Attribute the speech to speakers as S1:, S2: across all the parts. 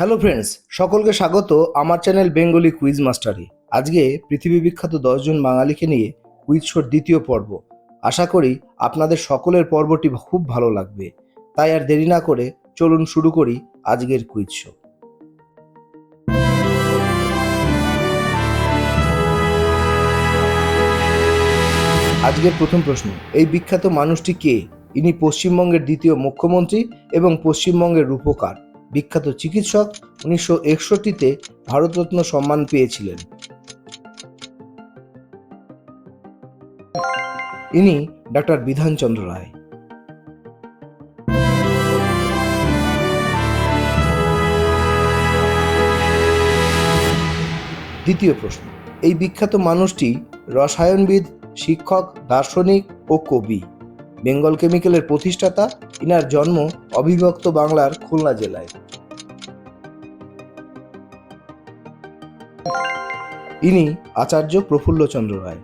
S1: Hello friends, সকলকে স্বাগত আমার চ্যানেল বেঙ্গলি কুইজ মাস্টারে। আজকে পৃথিবী বিখ্যাত দশজন বাঙালিকে নিয়ে কুইজ শোর দ্বিতীয় পর্ব। আশা করি আপনাদের সকলের পর্বটি খুব ভালো লাগবে। তাই আর দেরি না করে চলুন শুরু করি আজকের কুইজ শো আজকের প্রথম প্রশ্ন, এই বিখ্যাত মানুষটি কে? ইনি পশ্চিমবঙ্গের দ্বিতীয় মুখ্যমন্ত্রী এবং পশ্চিমবঙ্গের রূপকার। বিখ্যাত চিকিৎসক উনিশশো একষট্টিতে ভারতরত্ন সম্মান পেয়েছিলেন। ইনি ডক্টর বিধানচন্দ্র রায়। দ্বিতীয় প্রশ্ন, এই বিখ্যাত মানুষটি রসায়নবিদ, শিক্ষক, দার্শনিক ও কবি। বেঙ্গল কেমিক্যালের প্রতিষ্ঠাতা, ইনার জন্ম অবিভক্ত বাংলার খুলনা জেলায়। ইনি আচার্য প্রফুল্লচন্দ্র রায়।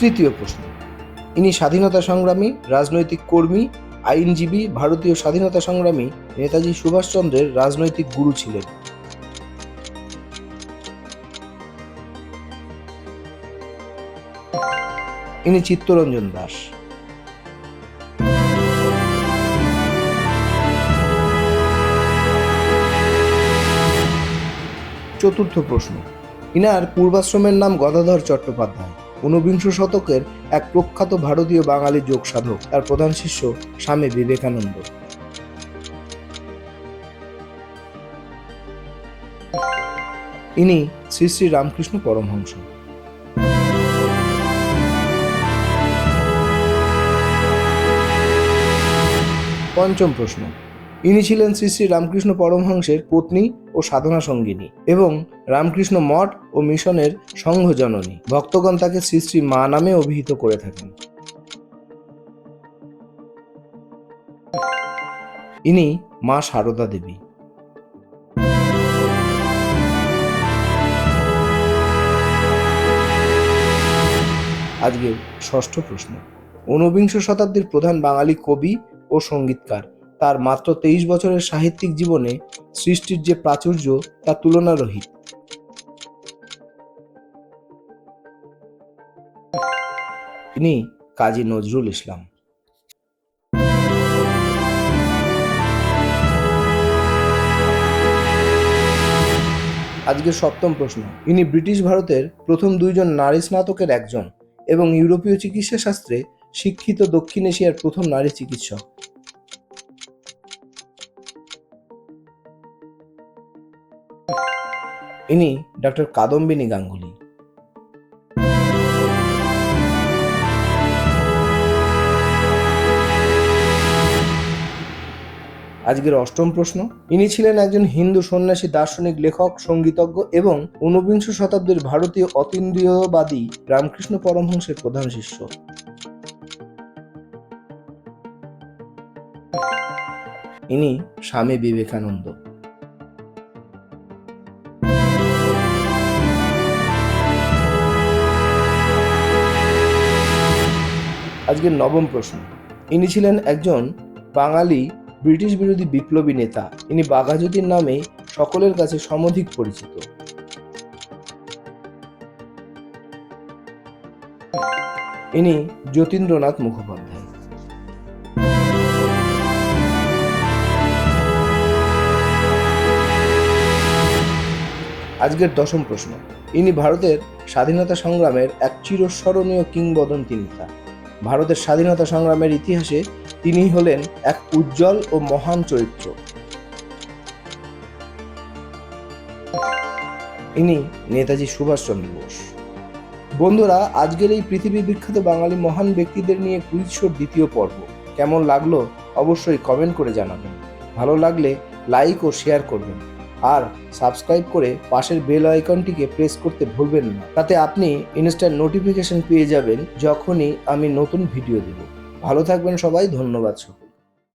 S1: তৃতীয় প্রশ্ন। ইনি স্বাধীনতা সংগ্রামী, রাজনৈতিক কর্মী, আইনজীবী, ভারতীয় স্বাধীনতা সংগ্রামী নেতাজি সুভাষচন্দ্রের রাজনৈতিক গুরু ছিলেন। ইনি চিত্তরঞ্জন দাস। চতুর্থ প্রশ্ন। ইনার পূর্বাশ্রমের নাম গদাধর চট্টোপাধ্যায়। ঊনবিংশ শতকের এক প্রখ্যাত ভারতীয় বাঙালি যোগ সাধক তার প্রধান শিষ্য স্বামী বিবেকানন্দ। ইনি শ্রী শ্রী রামকৃষ্ণ পরমহংস। পঞ্চম প্রশ্ন। ইনি ছিলেন শ্রী শ্রী রামকৃষ্ণ পরমহংসের পত্নী ও সাধনা সঙ্গিনী এবং রামকৃষ্ণ মঠ ও মিশনের সংঘজননী। ভক্তগণ তাকে শ্রী শ্রী মা নামে অভিহিত করে থাকেন। ইনি মা সারদা দেবী। আজকের ষষ্ঠ প্রশ্ন। ঊনবিংশ শতাব্দীর প্রধান বাঙালি কবি ও সঙ্গীতকার। তার মাত্র তেইশ বছরের সাহিত্যিক জীবনে সৃষ্টির যে প্রাচুর্য, তা তুলনারহিত। তিনি কাজী নজরুল ইসলাম। আজকের সপ্তম প্রশ্ন। ইনি ব্রিটিশ ভারতের প্রথম দুইজন নারী স্নাতকের একজন এবং ইউরোপীয় চিকিৎসা শাস্ত্রে শিক্ষিত দক্ষিণ এশিয়ার প্রথম নারী চিকিৎসক। ইনি ডক্টর কাদম্বিনী গাঙ্গুলি। আজকের অষ্টম প্রশ্ন, ইনি ছিলেন একজন হিন্দু সন্ন্যাসী, দার্শনিক, লেখক, সঙ্গীতজ্ঞ এবং ঊনবিংশ শতাব্দীর ভারতীয় অতীন্দ্রিয়বাদী রামকৃষ্ণ পরমহংসের প্রধান শিষ্য। ইনি স্বামী বিবেকানন্দ। আজকের নবম প্রশ্ন। ইনি ছিলেন একজন বাঙালি ব্রিটিশ বিরোধী বিপ্লবী নেতা। ইনি বাঘাযতীন নামে সকলের কাছে সমধিক পরিচিত। ইনি যতীন্দ্রনাথ মুখোপাধ্যায়। আজকের দশম প্রশ্ন। ইনি ভারতের স্বাধীনতা সংগ্রামের এক চিরস্মরণীয় কিংবদন্তি নেতা। ভারতের স্বাধীনতা সংগ্রামের ইতিহাসে তিনি হলেন এক উজ্জ্বল ও মহান চরিত্র। ইনি নেতাজি সুভাষচন্দ্র বোস। বন্ধুরা, আজকের এই পৃথিবী বিখ্যাত বাঙালি মহান ব্যক্তিদের নিয়ে কুইজ দ্বিতীয় পর্ব। কেমন লাগল অবশ্যই কমেন্ট করে জানাবেন। ভালো লাগলে লাইক ও শেয়ার করবেন। আর সাবস্ক্রাইব করে পাশের বেল আইকনটিকে প্রেস করতে ভুলবেন না। তাতে আপনি ইনস্ট্যান্ট নোটিফিকেশন পেয়ে যাবেন যখনই আমি নতুন ভিডিও দেব। ভালো থাকবেন সবাই, ধন্যবাদ সকল